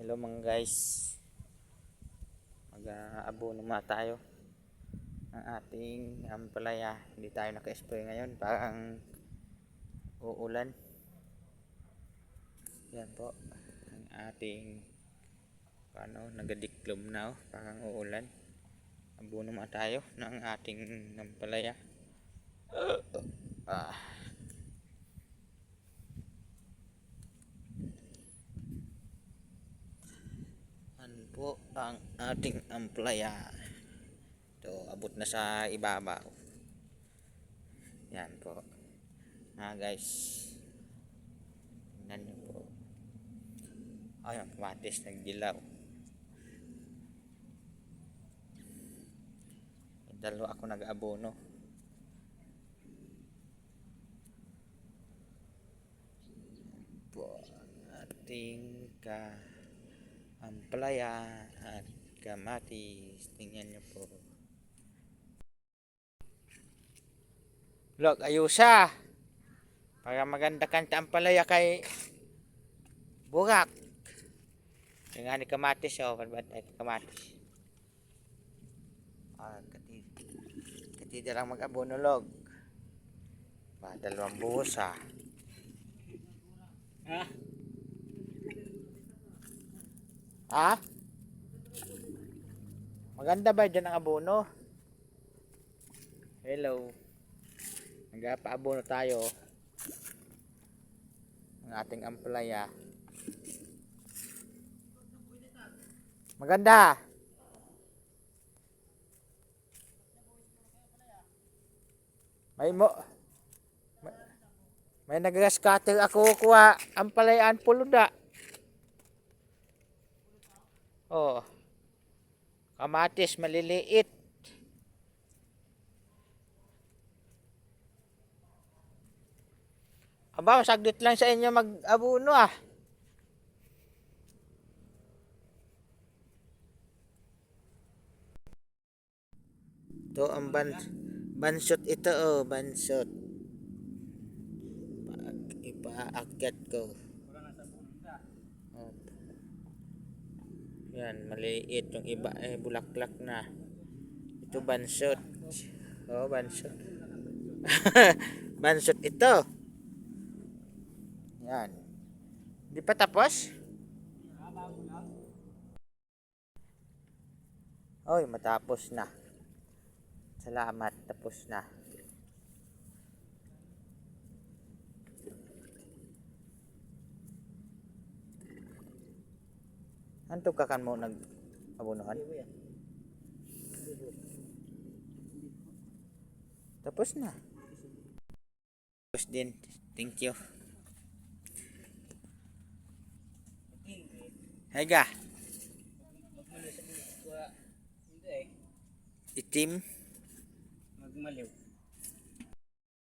Hello mga guys. Mag-aabono muna tayo ng ating ampalaya. Hindi tayo naka-spray ngayon. Parang uulan. Yan po. Ang ating paano, nagadiklom na oh. Parang uulan. Abono muna tayo ng ating ampalaya. Ah. Yan po ang ating amplaya. Ito, abot na sa ibabaw. Yan po. Ah, guys. Tingnan nyo po. Ay, ang kamatis nagdilaw. Dalawa ako nag-abono. po ating ka ampalaya at kamatis. Tingnan nyo po. Look, ayusa. Para maganda kanta ampalaya kay Burak. Nga ni kamatis, oh. Parbantay ka kamatis. Ah, katid. Katid lang mag-abono log. Ba, dalawang buhos, ah. Ha? Ha? Maganda ba dyan ang abono? Hello. Nagpaabono tayo. Ang ating ampalaya. Maganda. May mo may, may nag-scatter ako kuha ampalayaan puluda. Oh. Kamatis maliliit. Aba, saglit lang sa inyo mag-abuno ah. Ito ang ban bansot ito oh, bansot. Pag ipaakyat ko. Oh. Yan, maliit yung iba eh bulaklak na. Ito bansot. Oh, bansot. bansot ito. Yan. Di pa tapos? Oy, matapos na. Salamat, tapos na. Anto kakan mo nag abunuhan? Tapos na. Tapos din. Thank you. Hega, itim. Magmaliw.